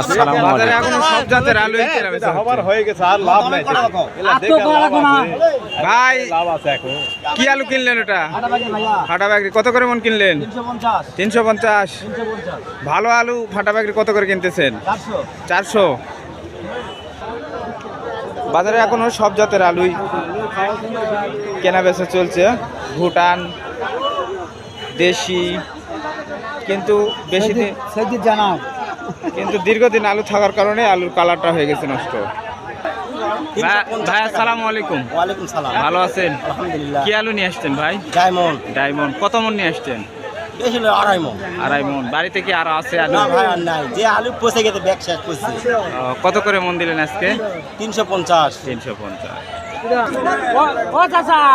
আসসালামু বাজারে আলাইকুম। এখনও সব জাতের আলু হবার হয়ে গেছে আর লাভ নাই। এলা দেখে লাভ আছে। ভাই লাভ আছে এখন। কি আলু কিনলেন ওটা? ফাটা কত করে মন কিনলেন? তিনশো পঞ্চাশ। ভালো আলু ফাটা বাকরি কত করে কিনতেছেন? চারশো। বাজারে এখনও সব জাতের আলুই কেনা বেচা চলছে। ভুটান দেশি কিন্তু বেশি দিন কিন্তু দীর্ঘদিন আলু থাকার কারণে আলুর কালারটা হয়ে গেছে নষ্ট। ভাই- আসসালামু আলাইকুম। ওয়ালাইকুম সালাম। ভালো আছেন? আলহামদুলিল্লাহ। কি আলু নিয়ে আসছেন ভাই? ডায়মন্ড। ডায়মন্ড। কত মন নিয়ে আসছেন? বেশি হলো আড়াই মন। আড়াই মন। বাড়িতে কি আরও আছে আলু? না ভাই আর নাই। যে আলু পচে গেছে ব্যাগ শেষ করছে। কত করে মন দিলেন আজকে? তিনশো পঞ্চাশ। তিনশো পঞ্চাশ।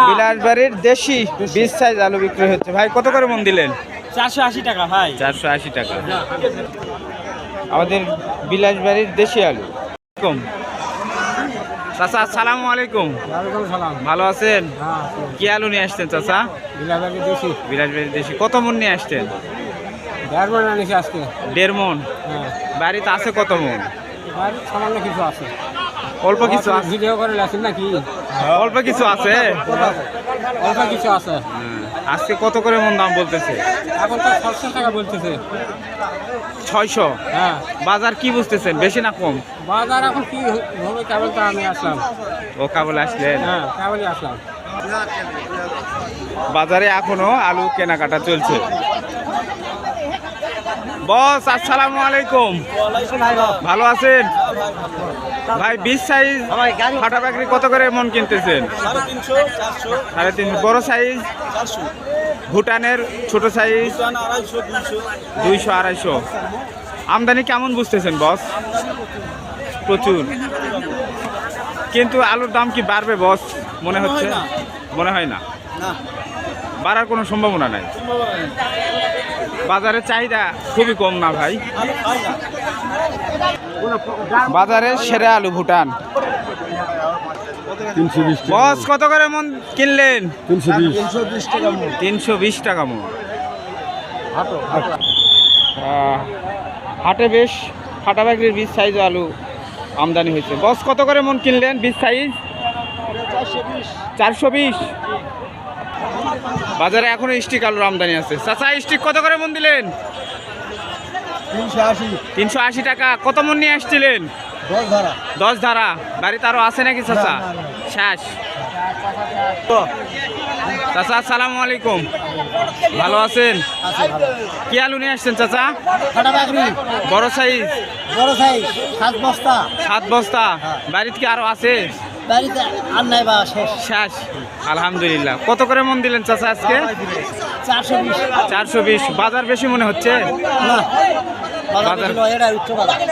বিলাসবাড়ির দেশি বিশ সাইজ আলু বিক্রি হচ্ছে। ভাই কত করে মন দিলেন? চারশো আশি টাকা ভাই। চারশো আশি টাকা। আমাদের বিলাসবাড়ির দেশি আলু। কম চাচা আসসালামু আলাইকুম। ভালো আছেন? কি আলু নিয়ে আসছেন চাচা? বিলাসবাড়ির দেশি। কত মন নিয়ে আসছেন? দেড় মন হ্যাঁ। বাড়িতে আছে কত মন? সামান্য কিছু আছে। অল্প কিছু আছে? ভিডিও করে নাকি? অল্প কিছু আছে? অল্প কিছু আছে। হ্যাঁ। আজকে কত করে মন দাম বলতেছে? এখন তো ছশো টাকা বলতেছে। ছয়শো? হ্যাঁ। বাজার কি বুঝতেছেন? বেশি না কম? বাজার এখন কি হবে কেবল তো আমি আসলাম। ও কাবল আসলেন? হ্যাঁ কেবলই আসলাম। বাজারে এখনও আলু কেনাকাটা চলছে। বস আসসালামু আলাইকুম। ভালো আছেন? ভাই বিশ সাইজ ফাটা বাকরি কত করে মন কিনতেছেন? সাড়ে তিনশো বড় সাইজ ভুটানের ছোট সাইজ দুইশো আড়াইশো। আমদানি কেমন বুঝতেছেন বস? প্রচুর। কিন্তু আলুর দাম কি বাড়বে বস? মনে হচ্ছে? মনে হয় না। না। বাড়ার কোনো সম্ভাবনা নাই। বাজারের চাহিদা খুবই কম না ভাই। বাজারে সেরা আলু ভুটান। বস কত করে মন কিনলেন? তিনশো বিশ। তিনশো বিশ টাকা মন হাটে বেশ ফাটা ব্যাগের বিশ সাইজ আলু আমদানি হয়েছে। বস কত করে মন কিনলেন বিশ সাইজ চারশো বিশ? বাজারে এখনও স্টিক আলুর আমদানি আছে। চাচা স্টিক কত করে মন দিলেন? তিনশো আশি। টাকা। কত মন নিয়ে আসছিলেন? দশ ধারা। বাড়িতে আরও আছে নাকি চাচা? শেষ। চাচা আসসালামু আলাইকুম। ভালো আছেন? কি আলু নিয়ে আসছেন চাচা? বড় সাইজ। বড় সাইজ সাত বস্তা। সাত বস্তা। বাড়িতে কি আরও আছে? বাড়িতে আর নাই বা শেষ। শেষ। আলহামদুলিল্লাহ। কত করে মন দিলেন চাচা আজকে? চারশো বিশ। চারশো বিশ। বাজার বেশি মনে হচ্ছে? না। বাজার-